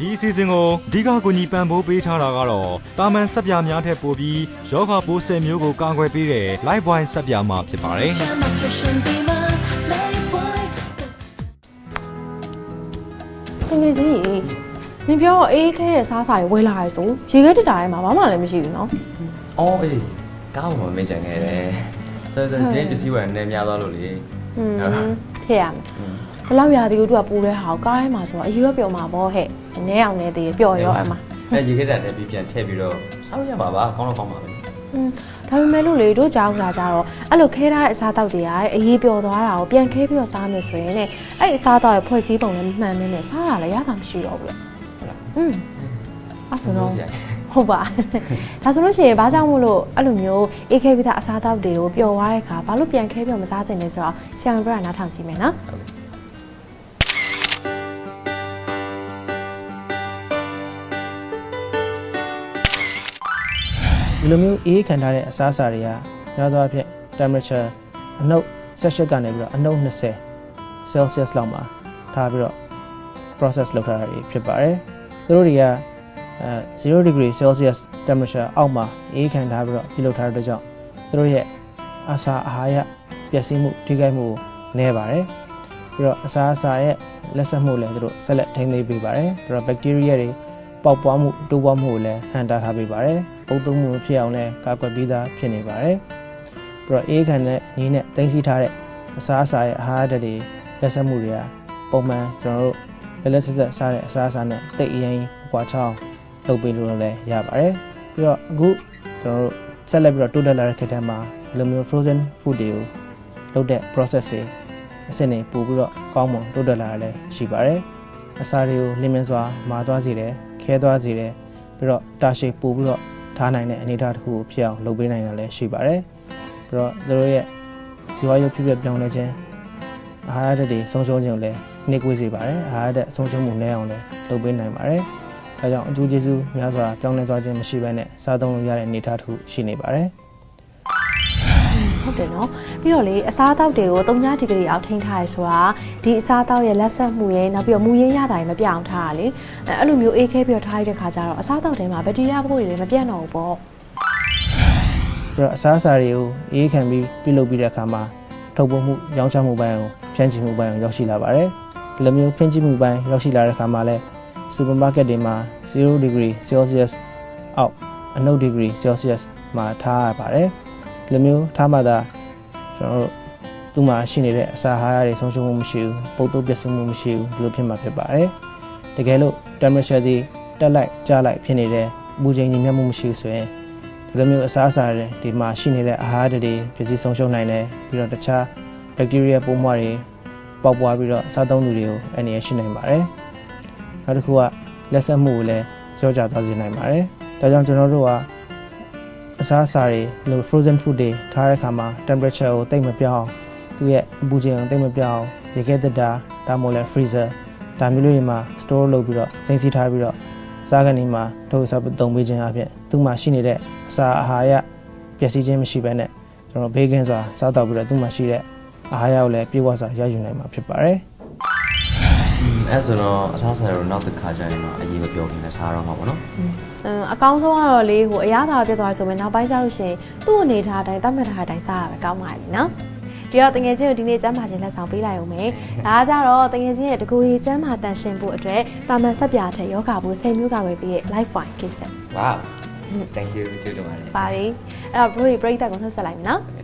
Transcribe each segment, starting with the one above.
ဒီအစီအစဉ်ကိုအဓိကကူညီပံ့ပိုးပေးထားတာကတော့တာမန်ဆက်ပြများထက်ပိုပြီးယောဂပိုးဆယ်မျိုးကိုကာကွယ်ပေးတဲ့ Live Boy ဆက်ပြမှာဖြစ်ပါတယ်။တကယ်ကြီးနင်ပြောအေးခဲတဲ့စားစာတွေဝယ်လာရဆိုရေခဲတစ်တာရဲ့မှာဘာမှလည်းမရှိဘူးနော်။အော်အေးကားပေါ်မှာမကြံခဲ့တယ်။ဆိုတော့ဒီပစ္စည်းဝယ်နေများသွားလို့လေ။ဟွန်းထည့်ရမယ်။ ဘလောက်ရာသီကိုသူကပူတဲ့ဟာကိုကားထဲမှာဆိုတော့အကြီးတော့ပျော်မှာပေါ့ဟဲ့အနည်းအောင်နေသေးပျော်ရောအမ ။အဲရေခဲတက်တယ်ပြီးပြန်ထည့်ပြီးတော့စားလို့ရမှာပါကောင်းတော့ကောင်းပါပဲ อืมဒါပေမဲ့လို့လေတို့ကြောက်လာကြတော့အဲ့လိုခဲထားတဲ့အစားအသောက်တွေကတဲ့အရေးပျော်သွားတာကိုပြန်ခဲပြီးတော့စားမယ်ဆိုရင်လည်းအဲ့ဒီအစားအသောက်ရဲ့ဖွဲ့စည်းပုံလည်းမမှန်မင်းနဲ့စားရလည်းရတာမရှိတော့ဘူးလေ ဟုတ်လား อืม ။ အဲ့ဆိုတော့ စရာ ဟုတ်ပါဒါဆိုလို့ရှိရင်ဘာကြောင့်မို့လို့အဲ့လိုမျိုးအေးခဲပြီးသားအစားအသောက်တွေကိုပျော်သွားတဲ့အခါဘာလို့ပြန်ခဲပြီးတော့မစားသင့်လဲဆိုတော့ဆရာမပြောတာနားထောင်ကြည့်မယ်နော် ဟုတ်ကဲ့ ဒီလိုမျိုးအေးခံထားတဲ့အစားအစာတွေကများသောအားဖြင့် temperature အနှုတ်18ကနေပြီးတော့အနှုတ်20 Celsius လောက်မှာထားပြီးတော့ process လုပ်ထားတာတွေဖြစ်ပါတယ်။သူတို့တွေကအဲ0 degree Celsius temperature အောက်မှာအေးခံထားပြီးတော့ပြုလုပ်ထားတဲ့အတွက်ကြောင့်သူတို့ရဲ့အစာအာဟာရပျက်စီးမှုထိခိုက်မှုကိုနည်းပါတယ်။ပြီးတော့အစာအစာရဲ့လက်ဆက်မှုလည်းသူတို့ဆက်လက်ထိန်းသိမ်းပေးပါတယ်။ပြီးတော့ bacteria တွေ ပေါက်ပွားမှုတိုးပွားမှုကိုလည်းဟန်တာထားပေးပါတယ်။ပုံသုံးမှုမဖြစ်အောင်လည်းကာကွယ်ပေးသားဖြစ်နေပါတယ်။ပြီးတော့အေးခံတဲ့နည်းနဲ့တင်စီထားတဲ့အစာအစာရဲ့အာဟာရဓာတ်တွေလက်ဆက်မှုတွေကပုံမှန်ကျွန်တော်တို့လက်လက်ဆက်ဆက်စားတဲ့အစာအစာနဲ့တိတ်အရင်ကွာချောင်းလုပ်ပေးလို့လည်းရပါတယ်။ပြီးတော့အခုကျွန်တော်တို့ဆက်လက်ပြီးတော့တိုးတက်လာတဲ့ခေတ်ထဲမှာဒီလိုမျိုး frozen food တွေကိုလုပ်တဲ့ process တွေအဆင့်တွေပို့ပြီးတော့ကောင်းမွန်တိုးတက်လာတာလည်းရှိပါတယ်။ အစာတွေကိုလင်းမင်းစွာမာသွားစေတယ်ခဲသွားစေတယ်ပြီးတော့တာရှိပို့ပြီးတော့ထားနိုင်တဲ့အနေအထားတစ်ခုကိုဖြစ်အောင်လုပ်ပေးနိုင်တာလည်းရှိပါတယ်။ပြီးတော့သူတို့ရဲ့ဇီဝရုပ်ဖြစ်ဖြစ်ပြောင်းလဲခြင်းအာဟာရဓာတ်တွေဆုံးရှုံးခြင်းကိုလည်းနှိကွေးစေပါတယ်။အာဟာရဓာတ်ဆုံးရှုံးမှုနည်းအောင်လည်းလုပ်ပေးနိုင်ပါတယ်။ဒါကြောင့်အကျိုးကျေးဇူးများစွာပြောင်းလဲသွားခြင်းမရှိဘဲနဲ့စားသုံးလို့ရတဲ့အနေအထားတစ်ခုရှိနေပါတယ်။ ဟုတ်တယ်နော်ပြီးတော့လေအစားအသောက်တွေကို3ဒီဂရီအောက်ထိန်းထားရဆိုတာဒီအစားအသောက်ရဲ့လက်ဆက်မှုရဲ့နောက်ပြီးတော့မူရင်းရတာတွေမပြောင်းထားရလေအဲအဲ့လိုမျိုးအေးခဲပြီးတော့ထားရတဲ့ခါကျတော့အစားအသောက်တွေမှာဘက်တီးရီးယားပိုးတွေလည်းမပြတ်တော့ဘူးပေါ့ပြီးတော့အစားအစာတွေကိုအေးခံပြီးပြုလုပ်ပြီးတဲ့အခါမှာထုတ်ပိုးမှုရောင်းချမှုပိုင်းကိုဖြန့်ချိမှုပိုင်းကိုရောက်ရှိလာပါတယ်ဒီလိုမျိုးဖြန့်ချိမှုပိုင်းရောက်ရှိလာတဲ့အခါမှာလည်းစူပါမားကတ်တွေမှာ0 degree Celsius အောက်အနှုတ် degree Celsius မှာထားရပါတယ် ဒီလိုမျိုးထားမှသာကျွန်တော်တို့သူ့မှာရှိနေတဲ့အစာအာဟာရတွေဆုံးရှုံးမှုမရှိဘူးပုတ်တုပ်ပြည့်စုံမှုမရှိဘူးဒီလိုဖြစ်မှာဖြစ်ပါတယ်တကယ်လို့ temperature တွေတက်လိုက်ကျလိုက်ဖြစ်နေတဲ့အပူချိန်ညီမျှမှုမရှိဘူးဆိုရင်ဒီလိုမျိုးအစားအစာတွေဒီမှာရှိနေတဲ့အာဟာရတွေပစ္စည်းဆုံးရှုံးနိုင်တယ်ပြီးတော့တခြားဘက်တီးရီးယားပိုးမွှားတွေပေါက်ပွားပြီးတော့စားသုံးသူတွေကိုအန္တရာယ်ရှိနိုင်ပါတယ်နောက်တစ်ခုကလက်ဆက်မှုကိုလည်းကြောကြသွားစေနိုင်ပါတယ်ဒါကြောင့်ကျွန်တော်တို့က အစားအစာတွေလို့ frozen food တွေထားတဲ့အခါမှာ temperature ကိုတိတ်မပြောင်းအောင်သူ့ရဲ့အပူချိန်ကိုတိတ်မပြောင်းအောင်ရေခဲတက်တာဒါမှမဟုတ်လည်း freezer ဒါမျိုးလေးတွေမှာ store လုပ်ပြီးတော့သိမ်းဆည်းထားပြီးတော့စားကနေမှာထုတ်စားသုံးပေးခြင်းအပြင်သူ့မှာရှိနေတဲ့အစာအာဟာရပျက်စီးခြင်းမရှိဘဲနဲ့ကျွန်တော်ဘေးကင်းစွာစားတော့ပြီးတော့သူ့မှာရှိတဲ့အာဟာရကိုလည်းပြေဝစွာရယူနိုင်မှာဖြစ်ပါတယ် အဲဆိုတော့အစားအစာတွေနောက်တစ်ခါကျရင်တော့အရေးမပြောခင်လည်းစားတော့မှာပေါ့နော်အမ်အကောင်းဆုံးကတော့လေဟိုအရသာပြတ်သွားဆိုရင်နောက်ပိုင်းကျလို့ရှိရင်သူ့အနေထားအတိုင်းတတ်မှတ်ထားတဲ့အတိုင်းစားရပဲကောင်းပါလိမ့်နော်ဒီတော့တငယ်ချင်းကိုဒီနေ့ကျမ်းမာခြင်းလက်ဆောင်ပေးလိုက်အောင်မယ်။ဒါကကြတော့တငယ်ချင်းရဲ့တကူကြီးကျမ်းမာတန်ရှင်ဖို့အတွက်တာမန်ဆက်ပြားထက်ယောဂဘူး10မျိုးကပဲပြီးရဲ့ life wine case ဝါ thank you ကျေးဇူးတင်ပါတယ်ပါပြီ။အဲ့တော့ဘရိုဒီပရိသတ်ကိုနှုတ်ဆက်လိုက်မယ်နော်။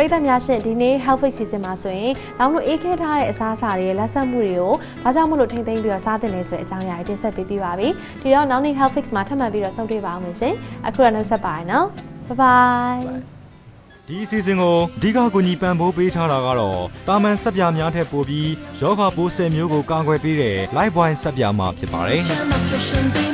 ပရိသတ်များရှင်ဒီနေ့ health fix စီစဉ်မှာဆိုရင်လောင်းလို့အေးခဲထားတဲ့အစားအစာတွေလက်ဆက်မှုတွေကိုဘာကြောင့်မလို့ထိမ့်သိမ့်ပြီးတော့စားသင့်လဲဆိုတဲ့အကြောင်းအရာတွေတင်ဆက်ပေးပြပါပြီဒီတော့နောက်နေ့ health fix မှာထပ်မံပြီးတော့ဆုံတွေ့ပါအောင်ရှင်အခုတော့နှုတ်ဆက်ပါရနော် bye bye ဒီအစီအစဉ်ကိုအဓိကကူညီပံ့ပိုးပေးထားတာကတော့တာမန်စက်ပြများထက်ပိုပြီးရောဂါပိုးဆယ်မျိုးကိုကာကွယ်ပေးတဲ့ Lifebouy စက်ပြမှာဖြစ်ပါတယ်